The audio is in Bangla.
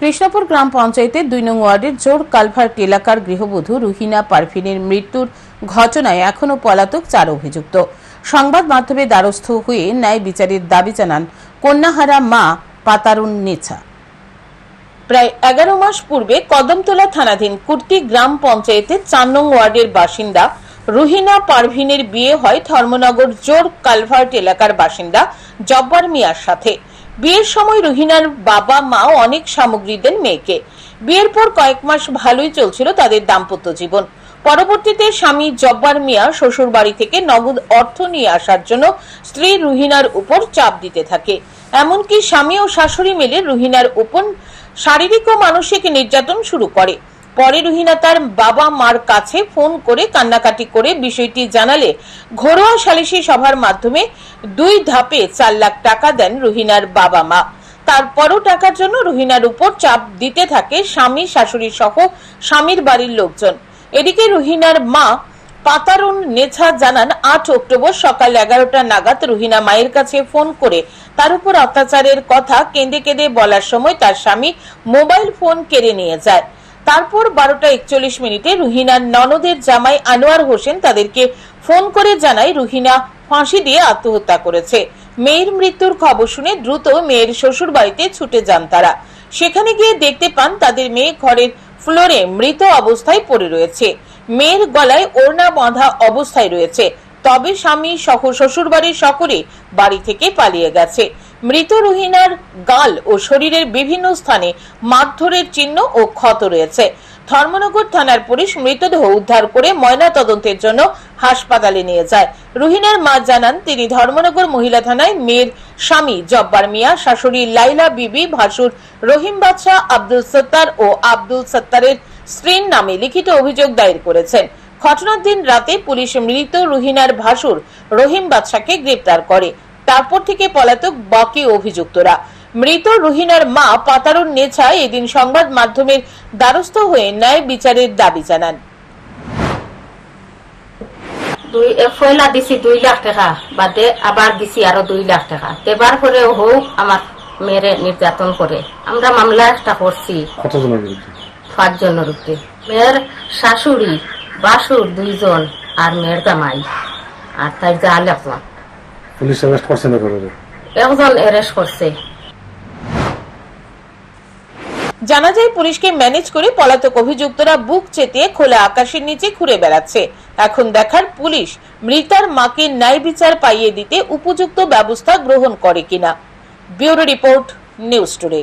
কৃষ্ণপুর গ্রাম পঞ্চায়েতের দুই নং ওয়ার্ডের জোর কালভার্ট এলাকার গৃহবধূ রুহিনা পারভিনের মৃত্যুর ঘটনায় এখনও পলাতক চার অভিযুক্ত। সংবাদ মাধ্যমে দ্বারস্থ হয়ে ন্যায় বিচারের দাবি জানান কন্যাহারা মা পাতারুন নেছা। প্রায় এগারো মাস পূর্বে কদমতলা থানাধীন কুর্তি গ্রাম পঞ্চায়েতের চার নং ওয়ার্ডের বাসিন্দা রুহিনা পারভিনের বিয়ে হয় ধর্মনগর জোর কালভার্ট এলাকার বাসিন্দা জব্বার মিয়ার সাথে। বিয়ের সময় রুহিনার বাবা মাও অনেক সামগ্রী দেন মেয়েকে। বিয়ের পর কয়েক মাস ভালোই চলছিল তাদের দাম্পত্য জীবন। পরবর্তীতে স্বামী জব্বার মিয়া শ্বশুর বাড়ি থেকে নগদ অর্থ নিয়ে আসার জন্য স্ত্রী রুহিনার উপর চাপ দিতে থাকে। এমনকি স্বামী ও শাশুড়ি মিলে রুহিনার উপর শারীরিক ও মানসিক নির্যাতন শুরু করে। পরে রুহিনা তার বাবা মার কাছে ফোন করে কান্নাকাটি করে বিষয়টি জানালে ঘরোয়া সালিশি সভার মাধ্যমে দুই ধাপে চার লাখ টাকা দেন রুহিনার বাবা মা। তারপরও টাকার জন্য রুহিনার উপর চাপ দিতে থাকে স্বামী, শাশুড়ি সহ স্বামীর বাড়ির লোকজন। এদিকে রুহিনার মা পাতারুন নেছা জানান, আট অক্টোবর সকাল এগারোটা নাগাদ রুহিনা মায়ের কাছে ফোন করে তার উপর অত্যাচারের কথা কেঁদে কেঁদে বলার সময় তার স্বামী মোবাইল ফোন কেড়ে নিয়ে যায়। তারপর বারোটা একচল্লিশ মিনিটে রুহিনার ননদের জামাই আনোয়ার হোসেন তাদেরকে ফোন করে জানায় রুহিনা ফাঁসি দিয়ে আত্মহত্যা করেছে। মেয়ের মৃত্যুর খবর শুনে দ্রুত মেয়ের শ্বশুর বাড়িতে ছুটে যান তারা। সেখানে গিয়ে দেখতে পান তাদের মেয়ে ঘরের ফ্লোরে মৃত অবস্থায় পড়ে রয়েছে। মেয়ের গলায় ওড়না বাঁধা অবস্থায় রয়েছে। তবে স্বামী সহ শ্বশুর বাড়ির সকলে বাড়ি থেকে পালিয়ে গেছে। মৃত রুহিনার গাল ও শরীরের বিভিন্ন স্থানে মারধরের চিহ্ন ও ক্ষত রয়েছে। ধর্মনগর থানার পুলিশ মৃতদেহ উদ্ধার করে ময়না তদন্তের জন্য হাসপাতালে নিয়ে যায়। রুহিনার মা জানান, তিনি ধর্মনগর মহিলা থানায় মেয়ের স্বামী জব্বার মিয়া, শাশুড়ি লাইলা বিবি, ভাসুর রহিম বাদশাহ আব্দুল সত্তার ও আব্দুল সত্তারের স্ত্রীর নামে লিখিত অভিযোগ দায়ের করেছেন। ঘটনার দিন রাতে পুলিশ মৃত রুহিনার ভাসুর রহিম বাদশাকে গ্রেপ্তার করে। তারপর থেকে পলাতক বাকি অভিযুক্তরা। মৃত রুহিনার মা পাতারুন নেছা এদিন সংবাদ মাধ্যমের দ্বারস্থ হয়ে ন্যায় বিচারের দাবি জানান। দুই এ পয়লা দিছি দুই লাখ টাকা বাদে আবার দিছি আরও দুই লাখ টাকা। পরে হোক আমার মেয়েরে নির্যাতন করে। আমরা মামলা একটা করছি। পাঁচজনের উপরে মেয়ের শাশুড়ি বাসুর দুইজন আর মেয়ের জামাই। আর তাই জাল একজন পুলিশ অ্যারেস্ট করছে না করে একজন অ্যারেস্ট করছে। জানা যায় পুলিশকে ম্যানেজ করে পলাতক অভিযুক্তরা বুক চেতিয়ে খোলা আকাশের নিচে ঘুরে বেড়াচ্ছে। এখন দেখার পুলিশ মৃতার মাকে ন্যায় বিচার পাইয়ে দিতে উপযুক্ত ব্যবস্থা গ্রহণ করে কিনা। Bureau report news today.